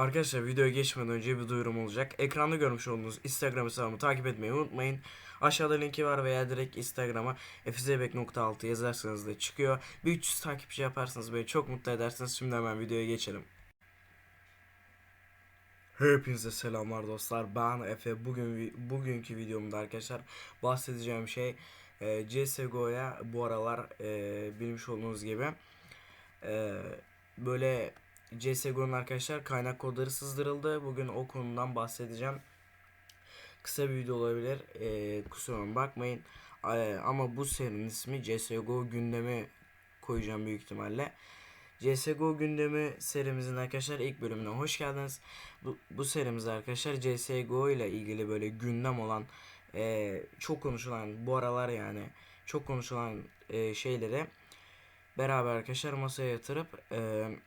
Arkadaşlar videoya geçmeden önce bir duyurum olacak. Ekranda görmüş olduğunuz Instagram hesabımı takip etmeyi unutmayın. Aşağıda linki var veya direkt Instagram'a efizebek.6 yazarsanız da çıkıyor. Bir 300 takipçi yaparsanız beni çok mutlu edersiniz. Şimdi hemen videoya geçelim. Hepinize selamlar dostlar. Ben Efe. Bugün bugünkü videomda arkadaşlar bahsedeceğim şey e, CS:GO'ya bu aralar e, bilmiş olduğunuz gibi e, böyle CS:GO'nun arkadaşlar kaynak kodları sızdırıldı. Bugün o konudan bahsedeceğim. Kısa bir video olabilir. E, kusuruma bakmayın. E, ama bu serinin ismi CS:GO gündemi koyacağım büyük ihtimalle. CSGO gündemi serimizin arkadaşlar ilk bölümüne hoş geldiniz. Bu, bu serimizde arkadaşlar CSGO ile ilgili böyle gündem olan eee, çok konuşulan bu aralar yani çok konuşulan eee, şeyleri beraber arkadaşlar masaya yatırıp eee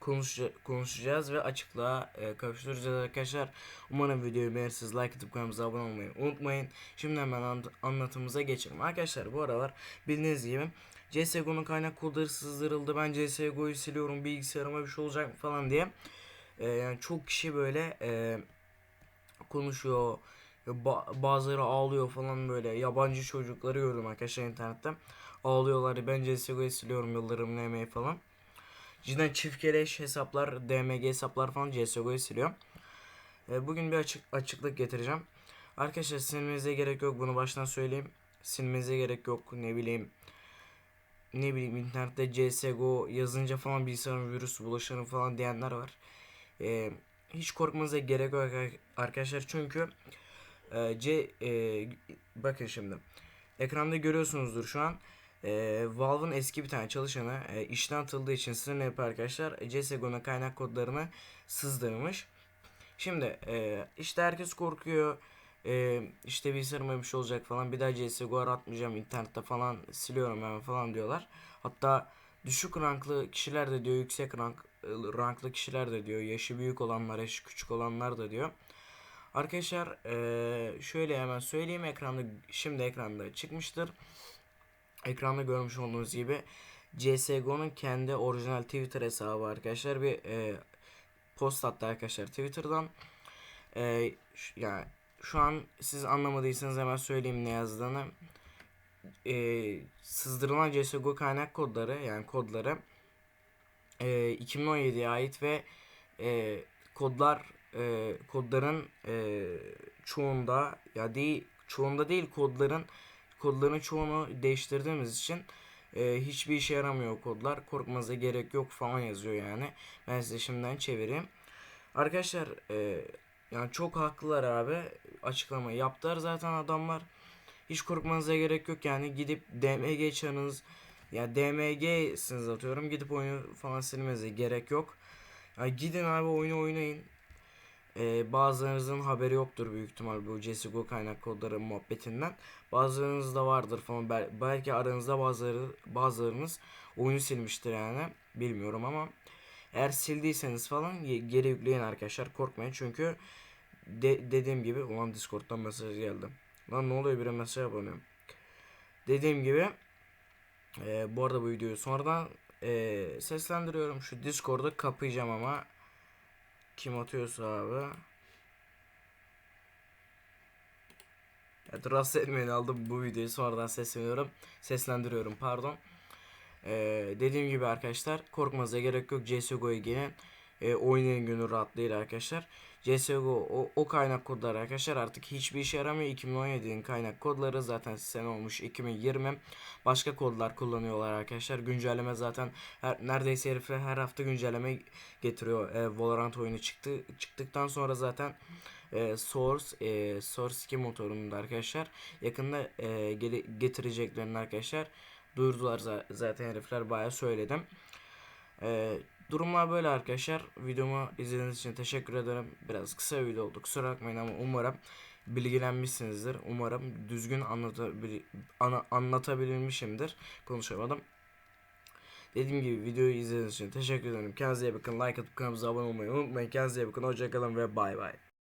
konuşa- konuşacağız ve açıklığa eee, kavuşturacağız arkadaşlar. Umarım videoyu beğenirsiniz. Like atıp kanalımıza abone olmayı unutmayın. Şimdi hemen an- anlatımıza geçelim. Arkadaşlar bu aralar bildiğiniz gibi CSGO'nun kaynak kodları sızdırıldı. Ben CSGO'yu siliyorum bilgisayarıma bir şey olacak falan diye. Ee, yani çok kişi böyle e, konuşuyor. Ba- bazıları ağlıyor falan böyle. Yabancı çocukları gördüm arkadaşlar internette. Ağlıyorlar. Ben CSGO'yu siliyorum yıllarımın emeği falan. Cidden çift keleş hesaplar, DMG hesaplar falan CSGO'yu siliyor. Ee, bugün bir açık açıklık getireceğim. Arkadaşlar silmenize gerek yok. Bunu baştan söyleyeyim. Silmenize gerek yok. Ne bileyim ne bileyim internette CSGO yazınca falan bilgisayarın virüs bulaşır falan diyenler var. Ee, hiç korkmanıza gerek yok ar- arkadaşlar çünkü e, C e, bakın şimdi ekranda görüyorsunuzdur şu an e, Valve'ın eski bir tane çalışanı e, işten atıldığı için Snap arkadaşlar CSGO'nun kaynak kodlarını sızdırmış. Şimdi e, işte herkes korkuyor. E, işte bilgisayarıma bir şey olacak falan. Bir daha CSGO aratmayacağım internette falan siliyorum hemen falan diyorlar. Hatta düşük ranklı kişiler de diyor, yüksek rank ranklı kişiler de diyor, yaşı büyük olanlar, yaşı küçük olanlar da diyor. Arkadaşlar e, şöyle hemen söyleyeyim ekranda şimdi ekranda çıkmıştır. Ekranda görmüş olduğunuz gibi CSGO'nun kendi orijinal Twitter hesabı arkadaşlar bir e, post attı arkadaşlar Twitter'dan. E, ş- yani şu an siz anlamadıysanız hemen söyleyeyim ne yazdığını. E, sızdırılan CSGO kaynak kodları yani kodları e, 2017'ye ait ve e, kodlar e, kodların e, çoğunda ya değil çoğunda değil kodların kodların çoğunu değiştirdiğimiz için e, hiçbir işe yaramıyor kodlar. Korkmanıza gerek yok falan yazıyor yani. Ben size şimdiden çevireyim. Arkadaşlar e, yani çok haklılar abi. Açıklamayı yaptılar zaten adamlar. Hiç korkmanıza gerek yok yani gidip DMG çarınız ya DMG'siniz atıyorum gidip oyunu falan silmenize gerek yok. Ya gidin abi oyunu oynayın. Ee, bazılarınızın haberi yoktur büyük ihtimal bu CSGO kaynak kodları muhabbetinden. Bazılarınızda vardır falan. Bel- belki aranızda bazıları bazılarınız oyunu silmiştir yani. Bilmiyorum ama eğer sildiyseniz falan geri yükleyin arkadaşlar. Korkmayın çünkü de- dediğim gibi ulan Discord'dan mesaj geldi. Lan ne oluyor bire mesaj aboneyim. Dediğim gibi e, bu arada bu videoyu sonradan e, seslendiriyorum. Şu Discord'u kapayacağım ama kim atıyorsa abi. Evet, rahatsız etmeyin aldım bu videoyu sonradan sesleniyorum. Seslendiriyorum pardon. Ee, dediğim gibi arkadaşlar korkmanıza gerek yok. CSGO'ya gelin. Ee, oynayın gönül rahatlığıyla arkadaşlar. CSGO o, o kaynak kodları arkadaşlar artık hiçbir işe yaramıyor. 2017'nin kaynak kodları zaten sene olmuş 2020. Başka kodlar kullanıyorlar arkadaşlar. Güncelleme zaten her, neredeyse herifler her hafta güncelleme getiriyor. Ee, Valorant oyunu çıktı çıktıktan sonra zaten e, Source e, Source 2 motorunu da arkadaşlar yakında e, getireceklerini arkadaşlar duyurdular za- zaten herifler bayağı söyledim. E, durumlar böyle arkadaşlar. Videomu izlediğiniz için teşekkür ederim. Biraz kısa bir video oldu. Kusura bakmayın ama umarım bilgilenmişsinizdir. Umarım düzgün anlatabil anlatabilmişimdir. Konuşamadım. Dediğim gibi videoyu izlediğiniz için teşekkür ederim. Kendinize iyi bakın. Like atıp kanalımıza abone olmayı unutmayın. Kendinize iyi bakın. Hoşçakalın ve bay bay.